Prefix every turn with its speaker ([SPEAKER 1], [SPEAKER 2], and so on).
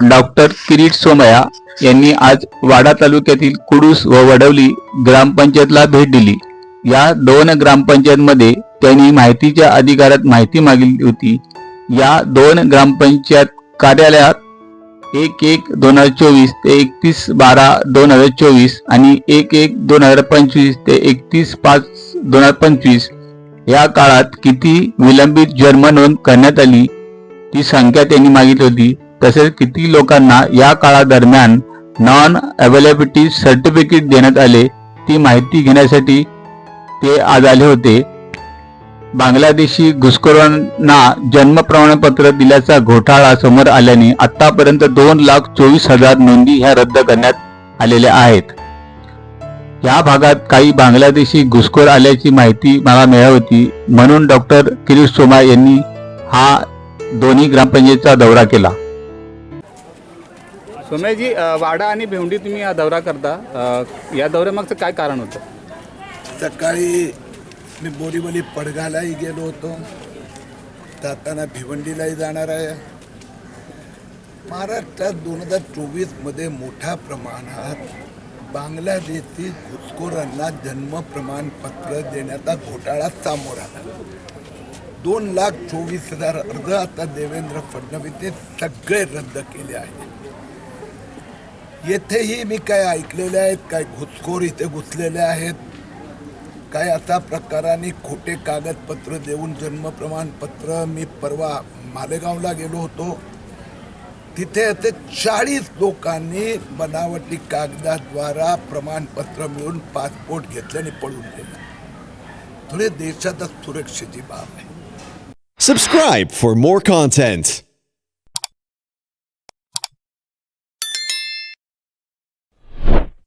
[SPEAKER 1] Doctor Kirit Somaiya यांनी आज वाडा तालुक्यातील कुडूस व वडवली ग्रामपंचायतला भेट दिली. या दोन ग्रामपंचायतमध्ये त्यांनी माहितीच्या अधिकारात माहिती मागितली होती. या दोन ग्रामपंचायत कार्यालयात एक एक दोन हजार चोवीस ते एकतीस बारा दोन हजार चोवीस आणि एक एक दोन हजार पंचवीस ते एकतीस पाच दोन हजार पंचवीस या काळात किती विलंबित जन्म नोंद करण्यात आली ती संख्या त्यांनी मागितली होती. तसेच किती लोकांना या काळादरम्यान नॉन अवेलेबिलिटी सर्टिफिकेट देण्यात आले ती माहिती घेण्यासाठी ते आज आले होते. बांगलादेशी घुसखोरांना जन्म प्रमाणपत्र दिल्याचा घोटाळा समोर आल्याने आतापर्यंत दोन लाख चोवीस हजार नोंदी ह्या रद्द करण्यात आलेल्या आहेत. या भागात काही बांगलादेशी घुसखोर आल्याची माहिती मला मिळाली होती म्हणून डॉक्टर किरीट सोमा यांनी हा दोन्ही ग्रामपंचायतीचा दौरा केला.
[SPEAKER 2] सोमयाजी वाडा आणि भेवंडी तुम्ही हा दौरा करता. अ, या दौऱ्यामागचं काय कारण होतं?
[SPEAKER 3] सकाळी मी बोरीवली पडगालाही गेलो होतो. जाताना भिवंडीलाही जाणार आहे. महाराष्ट्रात दोन हजार चोवीसमध्ये मोठ्या प्रमाणात बांगलादेशी घुसखोरांना जन्म प्रमाणपत्र देण्याचा घोटाळा सामोर आला. दोन लाख चोवीस हजार अर्ज आता देवेंद्र फडणवीस हे सगळे रद्द केले आहेत. येथेही मी काय ऐकलेले आहेत काय घुसखोर इथे घुसलेले आहेत काय असा प्रकाराने खोटे कागदपत्र देऊन जन्म प्रमाणपत्र मी परवा मालेगावला गेलो होतो. तिथे असे चाळीस लोकांनी बनावटी कागदाद्वारा प्रमाणपत्र मिळून पासपोर्ट घेतले आणि पळून गेले. थोडे देशातच सुरक्षेची बाब आहे.
[SPEAKER 4] Subscribe for more content